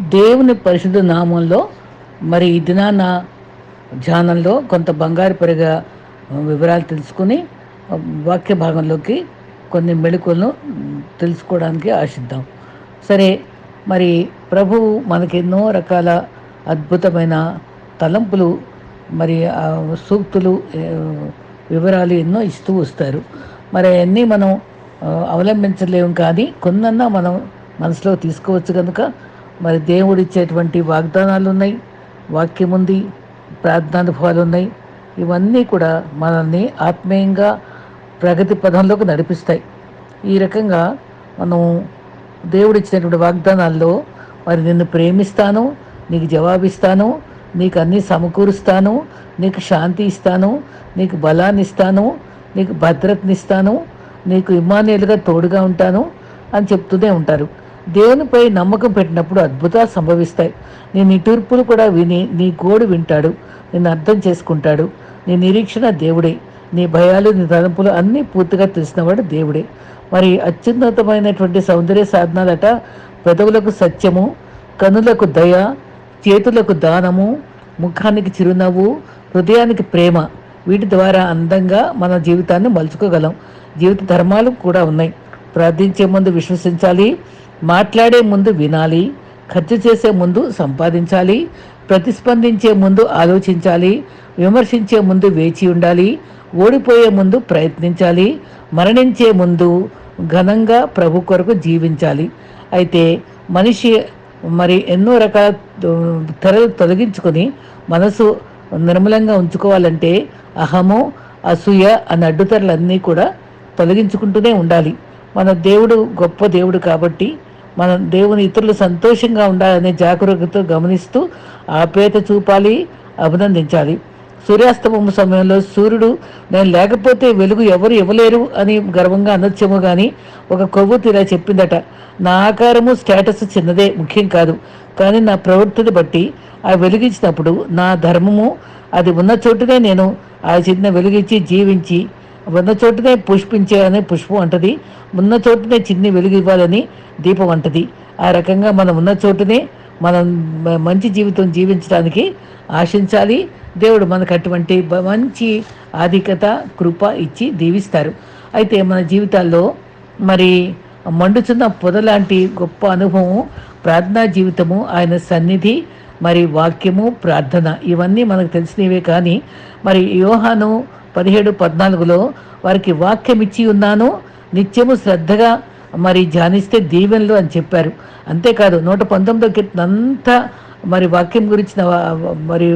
దేవుని పరిశుద్ధ నామంలో మరి ఈ దినాన ధ్యానంలో కొంత బంగారు పెరుగ వివరాలు తెలుసుకుని వాక్య భాగంలోకి కొన్ని మెళుకులను తెలుసుకోవడానికి ఆశిద్దాం. సరే మరి ప్రభువు మనకి ఎన్నో రకాల అద్భుతమైన తలంపులు మరి సూక్తులు వివరాలు ఎన్నో ఇస్తూ వస్తారు. మరి అవన్నీ మనం అవలంబించలేము కానీ కొన్నన్నా మనం మనసులో తీసుకోవచ్చు కనుక మరి దేవుడు ఇచ్చేటువంటి వాగ్దానాలు ఉన్నాయి వాక్యం ఉంది ప్రార్థనానుభవాలు ఉన్నాయి ఇవన్నీ కూడా మనల్ని ఆత్మీయంగా ప్రగతి పదంలోకి నడిపిస్తాయి. ఈ రకంగా మనం దేవుడు ఇచ్చినటువంటి వాగ్దానాల్లో మరి నిన్ను ప్రేమిస్తాను నీకు జవాబిస్తాను నీకు అన్నీ సమకూరుస్తాను నీకు శాంతి ఇస్తాను నీకు బలాన్ని ఇస్తాను నీకు భద్రతనిస్తాను నీకు ఇమానేలుగా తోడుగా ఉంటాను అని చెప్తూనే ఉంటారు. దేవునిపై నమ్మకం పెట్టినప్పుడు అద్భుతాలు సంభవిస్తాయి. నీ నిటూర్పులు కూడా విని నీ గోడు వింటాడు. నిన్ను అర్థం చేసుకుంటాడు. నీ నిరీక్షణ దేవుడే. నీ భయాలు నీ తలంపులు అన్నీ పూర్తిగా తెలిసినవాడు దేవుడే. మరి అత్యున్నతమైనటువంటి సౌందర్య సాధనాలట పెదవులకు సత్యము కనులకు దయ చేతులకు దానము ముఖానికి చిరునవ్వు హృదయానికి ప్రేమ వీటి ద్వారా అందంగా మన జీవితాన్ని మలుచుకోగలం. జీవిత ధర్మాలు కూడా ఉన్నాయి. ప్రార్థించే ముందు విశ్వసించాలి. మాట్లాడే ముందు వినాలి ఖర్చు చేసే ముందు సంపాదించాలి ప్రతిస్పందించే ముందు ఆలోచించాలి విమర్శించే ముందు వేచి ఉండాలి ఓడిపోయే ముందు ప్రయత్నించాలి మరణించే ముందు ఘనంగా ప్రభు కొరకు జీవించాలి. అయితే మనిషి మరి ఎన్నో రకాల తెరలు తొలగించుకొని మనసు నిర్మలంగా ఉంచుకోవాలంటే అహము అసూయ అనే అడ్డుతెరలన్నీ కూడా తొలగించుకుంటూనే ఉండాలి. మన దేవుడు గొప్ప దేవుడు కాబట్టి మనం దేవుని ఇతరులు సంతోషంగా ఉండాలనే జాగ్రత్తతో గమనిస్తూ ఆపేత చూపాలి అభినందించాలి. సూర్యాస్తమం సమయంలో సూర్యుడు నేను లేకపోతే వెలుగు ఎవరు ఇవ్వలేరు అని గర్వంగా అనొచ్చేమో కానీ ఒక కొవ్వొత్తి ఇలా చెప్పిందట. నా ఆకారము స్టేటస్ చిన్నదే ముఖ్యం కాదు. కానీ నా ప్రవృత్తిని బట్టి ఆ వెలిగించినప్పుడు నా ధర్మము అది ఉన్న చోటునే నేను ఆ చిన్న వెలిగించి జీవించి ఉన్న చోటునే పుష్పించే పుష్పం అంటది ఉన్న చోటునే చిన్ని వెలుగు ఇవ్వాలని దీపం అంటది. ఆ రకంగా మనం ఉన్న చోటునే మనం మంచి జీవితం జీవించడానికి ఆశించాలి. దేవుడు మనకు అటువంటి మంచి ఆధిక్యత కృప ఇచ్చి దీవిస్తారు. అయితే మన జీవితాల్లో మరి మండుచున్న పొద లాంటి గొప్ప అనుభవం ప్రార్థనా జీవితము ఆయన సన్నిధి మరి వాక్యము ప్రార్థన ఇవన్నీ మనకు తెలిసినవే కానీ మరి యోహాను పదిహేడు పద్నాలుగులో వారికి వాక్యం ఇచ్చి ఉన్నాను. నిత్యము శ్రద్ధగా మరి ధ్యానిస్తే దీవెనలు అని చెప్పారు. అంతేకాదు నూట పంతొమ్మిదో కీర్తన అంతా మరి వాక్యం గురించిన మరి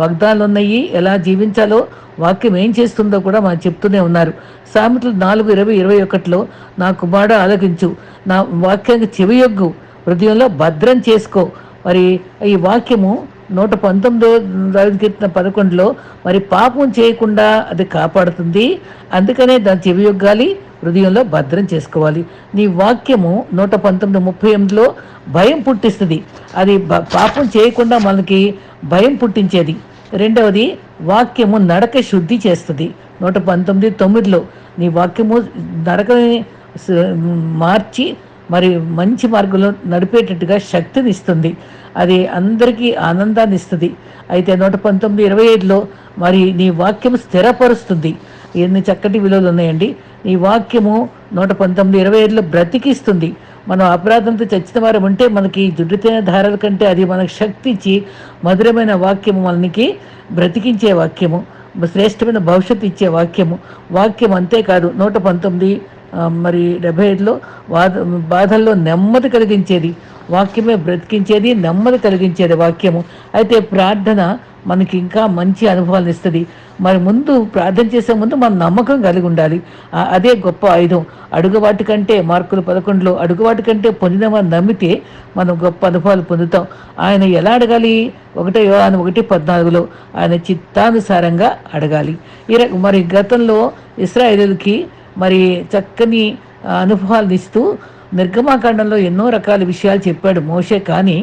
వాగ్దానాలు ఉన్నాయి ఎలా జీవించాలో వాక్యం ఏం చేస్తుందో కూడా మనం చెప్తూనే ఉన్నారు. సామెతలు నాలుగు ఇరవై ఇరవై ఒకటిలో నా కుమారుడు ఆలోకించు నా వాక్యానికి చెవియొగ్గు హృదయంలో భద్రం చేసుకో. మరి ఈ వాక్యము నూట పంతొమ్మిదో దావీదు కీర్తన పదకొండులో మరి పాపం చేయకుండా అది కాపాడుతుంది. అందుకనే దాని చెవియొగ్గాలి హృదయంలో భద్రం చేసుకోవాలి. నీ వాక్యము నూట పంతొమ్మిది ముప్పై ఎనిమిదిలో భయం పుట్టిస్తుంది. అది పాపం చేయకుండా మనకి భయం పుట్టించేది. రెండవది వాక్యము నడక శుద్ధి చేస్తుంది. నూట పంతొమ్మిది తొమ్మిదిలో నీ వాక్యము నడకని మార్చి మరి మంచి మార్గంలో నడిపేటట్టుగా శక్తిని ఇస్తుంది. అది అందరికీ ఆనందాన్ని ఇస్తుంది. అయితే నూట పంతొమ్మిది ఇరవై ఐదులో మరి నీ వాక్యం స్థిరపరుస్తుంది. ఎన్ని చక్కటి విలువలు ఉన్నాయండి. నీ వాక్యము నూట పంతొమ్మిది ఇరవై ఐదులో బ్రతికిస్తుంది. మనం అపరాధంతో చచ్చిన వారు ఉంటే మనకి జుడ్డుతైన ధారల కంటే అది మనకు శక్తి ఇచ్చి మధురమైన వాక్యము మనకి బ్రతికించే వాక్యము శ్రేష్టమైన భవిష్యత్తు ఇచ్చే వాక్యము. వాక్యం అంతేకాదు నూట పంతొమ్మిది మరి డెబ్బై ఐదులో వాద బాధల్లో నెమ్మది కలిగించేది వాక్యమే బ్రతికించేది నెమ్మది కలిగించేది వాక్యము. అయితే ప్రార్థన మనకి ఇంకా మంచి అనుభవాలను ఇస్తుంది. మరి ముందు ప్రార్థన చేసే ముందు మన నమ్మకం కలిగి ఉండాలి. అదే గొప్ప ఆయుధం. అడుగువాటి కంటే మార్కులు పదకొండులో అడుగువాటి కంటే పొందిన నమ్మితే మనం గొప్ప అనుభవాలు పొందుతాం. ఆయన ఎలా అడగాలి? ఒకటే యోహాను ఒకటి పద్నాలుగులో ఆయన చిత్తానుసారంగా అడగాలి. ఈ మరి గతంలో ఇస్రాయేలుకి మరి చక్కని అనుభవాలు ఇస్తూ నిర్గమాకాండంలో ఎన్నో రకాల విషయాలు చెప్పాడు మోషే. కానీ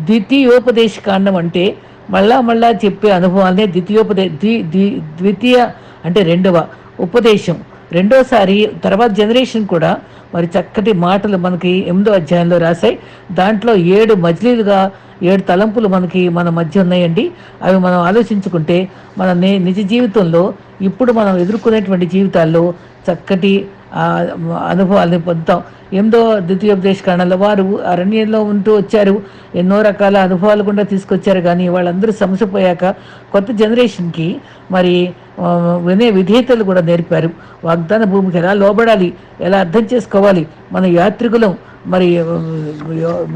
ద్వితీయోపదేశ కాండం అంటే మళ్ళా మళ్ళా చెప్పే అనుభవాలనే ద్వితీయోపదే ద్వి ద్వి ద్వితీయ అంటే రెండవ ఉపదేశం. రెండోసారి తర్వాత జనరేషన్ కూడా మరి చక్కటి మాటలు మనకి ఎనిమిదో అధ్యాయంలో రాశాయి. దాంట్లో ఏడు మజిలీలుగా ఏడు తలంపులు మనకి మన మధ్య ఉన్నాయండి. అవి మనం ఆలోచించుకుంటే మన నిజ జీవితంలో ఇప్పుడు మనం ఎదుర్కొనేటువంటి జీవితాల్లో చక్కటి అనుభవాలు అనుభవాల్ని పొందుతాం. ఎనిమిదో ద్వితీయోపదేశ కారణాల వారు అరణ్యంలో ఉంటూ వచ్చారు. ఎన్నో రకాల అనుభవాలు కూడా తీసుకొచ్చారు. కానీ వాళ్ళందరూ సమసిపోయాక కొత్త జనరేషన్కి మరి వినే విధేయతలు కూడా నేర్పారు. వాగ్దాన భూమికి ఎలా లోబడాలి ఎలా అర్థం చేసుకోవాలి మన యాత్రికులం మరి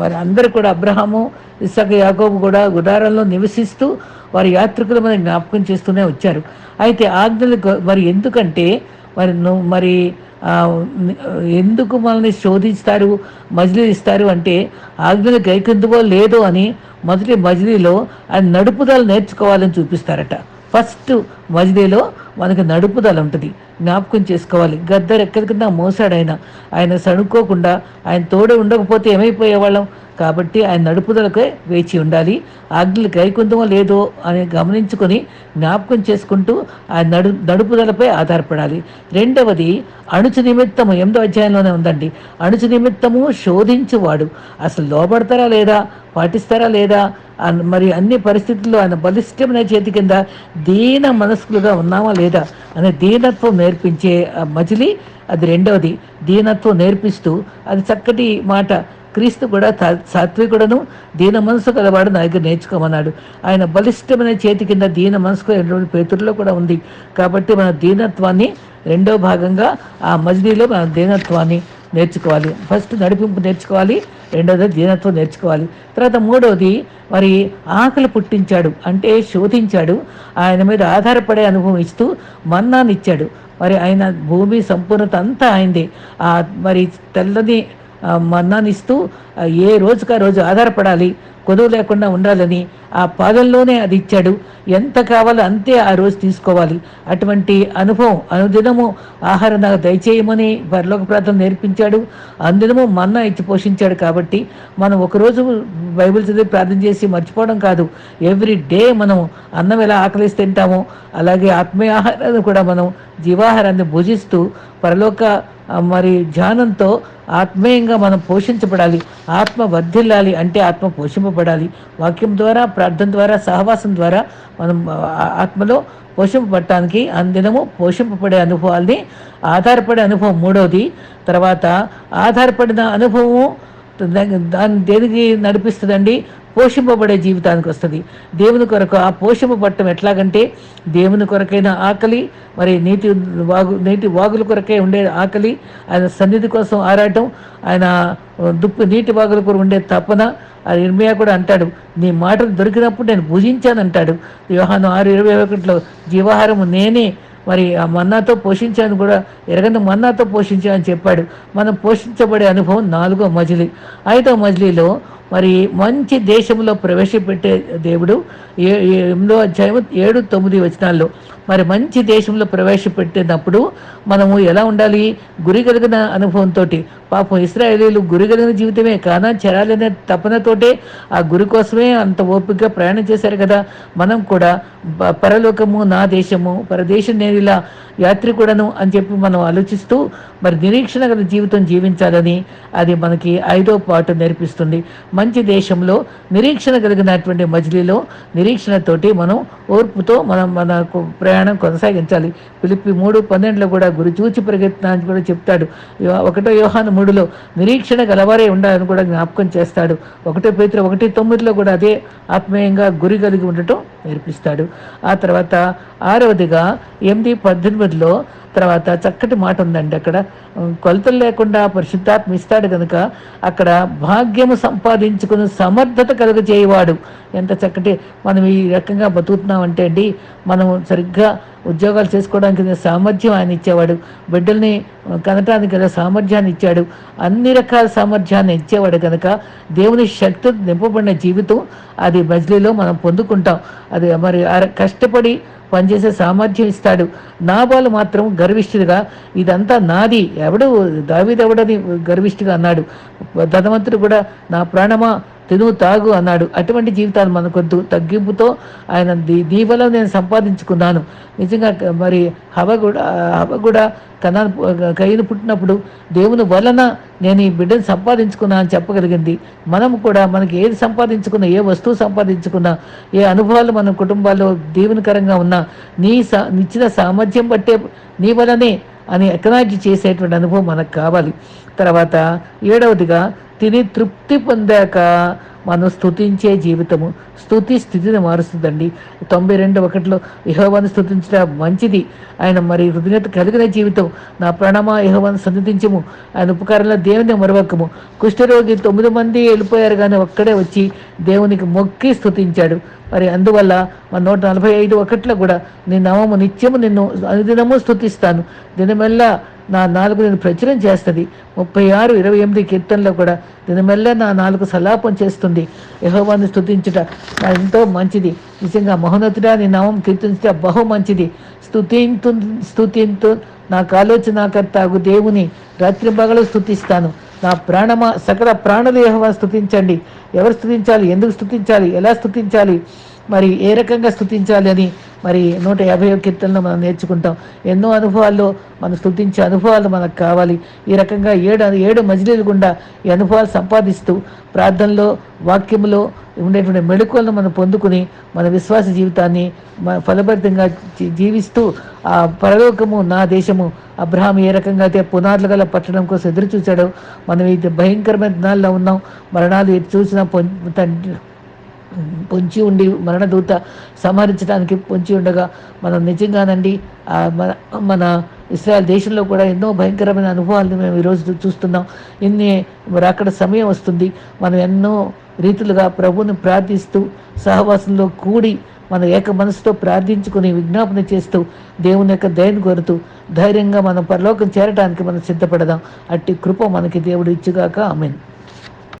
మరి అందరూ కూడా అబ్రహాము ఇసాక యాకోబు కూడా గుడారంలో నివసిస్తూ వారి యాత్రికులు మన జ్ఞాపకం చేస్తూనే వచ్చారు. అయితే ఆజ్ఞలు మరి ఎందుకంటే మరి నువ్వు మరి ఎందుకు మనల్ని శోధిస్తారు మజిలీ ఇస్తారు అంటే ఆజ్ఞలు గైకుందువో లేదో అని మొదటి మజిలీలో ఆయన నడుపుదల నేర్చుకోవాలని చూపిస్తారట. ఫస్ట్ మజిలీలో మనకి నడుపుదల ఉంటుంది. జ్ఞాపకం చేసుకోవాలి. గద్దరు ఎక్కడి కింద మోసాడు ఆయన ఆయన సణుక్కోకుండా ఆయన తోడే ఉండకపోతే ఏమైపోయేవాళ్ళం? కాబట్టి ఆయన నడుపుదలకే వేచి ఉండాలి. ఆజ్ఞలు కైకుందమో లేదో అని గమనించుకొని జ్ఞాపకం చేసుకుంటూ ఆయన నడు నడుపుదలపై ఆధారపడాలి. రెండవది అణుచు నిమిత్తము ఎనిమిదో అధ్యాయంలోనే ఉందండి. అణుచు నిమిత్తము శోధించువాడు. అసలు లోపడతారా లేదా? పాటిస్తారా లేదా? మరి అన్ని పరిస్థితుల్లో ఆయన బలిష్టమైన చేతి కింద దీన మనస్కులుగా ఉన్నామా లేదా అనే దీనత్వం నేర్పించే మజిలి మజిలీ అది రెండవది. దీనత్వం నేర్పిస్తూ అది చక్కటి మాట. క్రీస్తు కూడా సాత్వికుడను దీన మనసు కలవాడు నా దగ్గర నేర్చుకోమన్నాడు. ఆయన బలిష్టమైన చేతి కింద దీన మనసుకు కలిగినటువంటి పేతుల్లో కూడా ఉంది. కాబట్టి మన దీనత్వాన్ని రెండో భాగంగా ఆ మజిలీలో మన దీనత్వాన్ని నేర్చుకోవాలి. ఫస్ట్ నడిపింపు నేర్చుకోవాలి రెండవది దీనత్వం నేర్చుకోవాలి. తర్వాత మూడవది మరి ఆకలి పుట్టించాడు అంటే శోధించాడు ఆయన మీద ఆధారపడే అనుభవం ఇస్తూ మన్నానిచ్చాడు. మరి ఆయన భూమి సంపూర్ణత అంతా ఆయనది. మరి తెల్లని మన్నాన్ని ఇస్తూ ఏ రోజుకా రోజు ఆధారపడాలి. కొదువు లేకుండా ఉండాలని ఆ పాదల్లోనే అది ఇచ్చాడు. ఎంత కావాలో అంతే ఆ రోజు తీసుకోవాలి. అటువంటి అనుభవం అనుదినము ఆహారం నాకు దయచేయమని పరలోక ప్రార్థన నేర్పించాడు. అనుదినము మన్నా ఇచ్చి పోషించాడు కాబట్టి మనం ఒకరోజు బైబిల్ చదివి ప్రార్థన చేసి మర్చిపోవడం కాదు. ఎవ్రీ డే మనం అన్నం ఎలా ఆకలిసి తింటామో అలాగే ఆత్మీయ ఆహారాన్ని కూడా మనం జీవాహారాన్ని భుజిస్తూ పరలోక మరి ధ్యానంతో ఆత్మీయంగా మనం పోషించబడాలి ఆత్మ వర్ధిల్లాలి అంటే ఆత్మ పోషింపబడాలి. వాక్యం ద్వారా ప్రార్థన ద్వారా సహవాసం ద్వారా మనం ఆత్మలో పోషింపబడటానికి అందినము పోషింపబడే అనుభవాల్ని ఆధారపడే అనుభవం మూడవది తర్వాత ఆధారపడిన అనుభవము దాన్ని దేనికి నడిపిస్తుందండి? పోషింపబడే జీవితానికి వస్తుంది. దేవుని కొరకు ఆ పోషింపబడటం ఎట్లాగంటే దేవుని కొరకైన ఆకలి మరి నీటి వాగు నీటి వాగుల కొరకే ఉండే ఆకలి ఆయన సన్నిధి కోసం ఆరాటం ఆయన దుప్పు నీటి వాగుల కొరకు ఉండే తపన ఆ ఇర్మియా కూడా అంటాడు నీ మాటలు దొరికినప్పుడు నేను భుజించాను అంటాడు. యోహాను ఆరు ఇరవై ఒకటిలో జీవాహారం నేనే మరి ఆ మన్నాతో పోషించాను కూడా ఎరగని మన్నాతో పోషించాను చెప్పాడు. మనం పోషించబడే అనుభవం నాలుగో మజిలీ. ఐదో మజిలీలో మరి మంచి దేశంలో ప్రవేశపెట్టే దేవుడు ఎనిమిదో అధ్యాయం ఏడు తొమ్మిది వచనాల్లో మరి మంచి దేశంలో ప్రవేశపెట్టినప్పుడు మనము ఎలా ఉండాలి? గురి కలిగిన అనుభవంతో పాపం ఇస్రాయేలీలు గురి కలిగిన జీవితమే కానా చెరాలనే తపనతోటే ఆ గురి కోసమే అంత ఓపికగా ప్రయాణం చేశారు కదా. మనం కూడా పరలోకము నా దేశము పరదేశం నేను ఇలా యాత్రికుడను అని చెప్పి మనం ఆలోచిస్తూ మరి నిరీక్షణ గల జీవితం జీవించాలని అది మనకి ఐదో పాటు నేర్పిస్తుంది. మంచి దేశంలో నిరీక్షణ కలిగినటువంటి మజిలీలో నిరీక్షణతోటి మనం ఓర్పుతో మనం మనకు ప్రయాణం కొనసాగించాలి. పిలిపి మూడు పన్నెండులో కూడా గురి చూచి పరిగెత్తినాన్ని కూడా చెప్తాడు. ఒకటో యోహాను మూడులో నిరీక్షణ గలవారే ఉండాలని కూడా జ్ఞాపకం చేస్తాడు. ఒకటో పేతురు ఒకటి తొమ్మిదిలో కూడా అదే ఆత్మీయంగా గురి కలిగి ఉండటం నేర్పిస్తాడు. ఆ తర్వాత ఆరవదిగా ఎనిమిది పద్దెనిమిదిలో తర్వాత చక్కటి మాట ఉందండి అక్కడ. కొలతలు లేకుండా పరిశుద్ధాత్మ ఇస్తాడు కనుక అక్కడ భాగ్యము సంపాదించుకుని సమర్థత కలుగజేయవాడు. ఎంత చక్కటి మనం ఈ రకంగా బతుకుతున్నామంటే అండి మనం సరిగ్గా ఉద్యోగాలు చేసుకోవడానికి సామర్థ్యం ఆయన ఇచ్చేవాడు బిడ్డల్ని కనటానికి గల సామర్థ్యాన్ని ఇచ్చాడు అన్ని రకాల సామర్థ్యాన్ని ఇచ్చేవాడు కనుక దేవుని శక్తి నింపబడిన జీవితం అది మజిలీలో మనం పొందుకుంటాం. అది మరి కష్టపడి పనిచేసే సామర్థ్యం ఇస్తాడు. నాబాలు మాత్రం గర్విష్ఠుడిగా ఇదంతా నాది ఎవడు దావిదెవడని గర్విష్ఠుగా అన్నాడు. ధనవంతుడు కూడా నా ప్రాణమా తిను తాగు అన్నాడు. అటువంటి జీవితాలు మనకొద్దు తగ్గింపుతో ఆయన దీ దీవలో నేను సంపాదించుకున్నాను. నిజంగా మరి హవ కూడా హవ కూడా కన కయ్యను పుట్టినప్పుడు దేవుని వలన నేను ఈ బిడ్డను సంపాదించుకున్నా అని చెప్పగలిగింది. మనం కూడా మనకి ఏది సంపాదించుకున్నా ఏ వస్తువు సంపాదించుకున్నా ఏ అనుభవాలు మన కుటుంబాల్లో దీవెనకరంగా ఉన్నా నీ సా నిచ్చిన సామర్థ్యం బట్టే నీ వలనే అని ఎకనాలజీ చేసేటువంటి అనుభవం మనకు కావాలి. తర్వాత ఏడవదిగా తిని తృప్తి పొందాక మనం స్తుతించే జీవితము స్థుతి స్థితిని మారుస్తుందండి. తొంభై రెండు ఒకటిలో యహోవాను స్థుతించడం మంచిది. ఆయన మరి హృదయత కలిగిన జీవితం నా ప్రణమ యహోవాను సన్నిధించము ఆయన ఉపకారంలో దేవుని మరవకము. కుష్ఠరోగి తొమ్మిది మంది వెళ్ళిపోయారు కానీ ఒక్కడే వచ్చి దేవునికి మొక్కి స్థుతించాడు మరి అందువల్ల మన నూట నలభై ఐదు ఒకటిలో కూడా నీ నామము నిత్యము నిన్ను అనుదినము స్తుతిస్తాను. దినమెల్లా నా నాలుగు నేను ప్రచురం చేస్తుంది. ముప్పై ఆరు ఇరవై ఎనిమిది కీర్తనలో కూడా దినమెల్లా నా నాలుగు సలాపం చేస్తుంది. యహోవాన్ని స్థుతించుట నా ఎంతో మంచిది. నిజంగా మహోన్నతుడా నీ నామం కీర్తించుట బహు మంచిది. స్థుతింతు స్థుతింతు నాకు ఆలోచనకర్తాగు దేవుని రాత్రి పగలు స్తుతిస్తాను. నా ప్రాణమా సకల ప్రాణులు యహోవా స్తుతించండి. ఎవరు స్థుతించాలి ఎందుకు స్తుతించాలి? ఎలా స్థుతించాలి మరి ఏ రకంగా స్థుతించాలి అని మరి నూట యాభై కీర్తనలో మనం నేర్చుకుంటాం. ఎన్నో అనుభవాల్లో మనం స్థుతించే అనుభవాలు మనకు కావాలి. ఈ రకంగా ఏడు ఏడు మజిలీలు గుండా ఈ అనుభవాలు సంపాదిస్తూ ప్రార్థనలో వాక్యంలో ఉండేటువంటి మెళుకువలను మనం పొందుకుని మన విశ్వాస జీవితాన్ని ఫలభరితంగా జీ- జీవిస్తూ ఆ పరలోకము నా దేశము అబ్రహాం ఏ రకంగా అయితే పునాదులు గల పట్టడం కోసం ఎదురు చూశాడో మనం ఇది భయంకరమైన దినాల్లో ఉన్నాం. మరణాలు ఎటు చూసినా పొం పొంచి ఉండి మరణదూత సంహరించడానికి పొంచి ఉండగా మనం నిజంగానండి మన మన ఇస్రాయల్ దేశంలో కూడా ఎన్నో భయంకరమైన అనుభవాలను మేము ఈరోజు చూస్తున్నాం. ఇన్ని మరి అక్కడ సమయం వస్తుంది. మనం ఎన్నో రీతులుగా ప్రభువుని ప్రార్థిస్తూ సహవాసంలో కూడి మన ఏక మనసుతో ప్రార్థించుకుని విజ్ఞాపన చేస్తూ దేవుని యొక్క దయను కోరుతూ ధైర్యంగా మనం పరలోకం చేరడానికి మనం సిద్ధపడదాం. అట్టి కృప మనకి దేవుడు ఇచ్చుగాక. ఆమెను.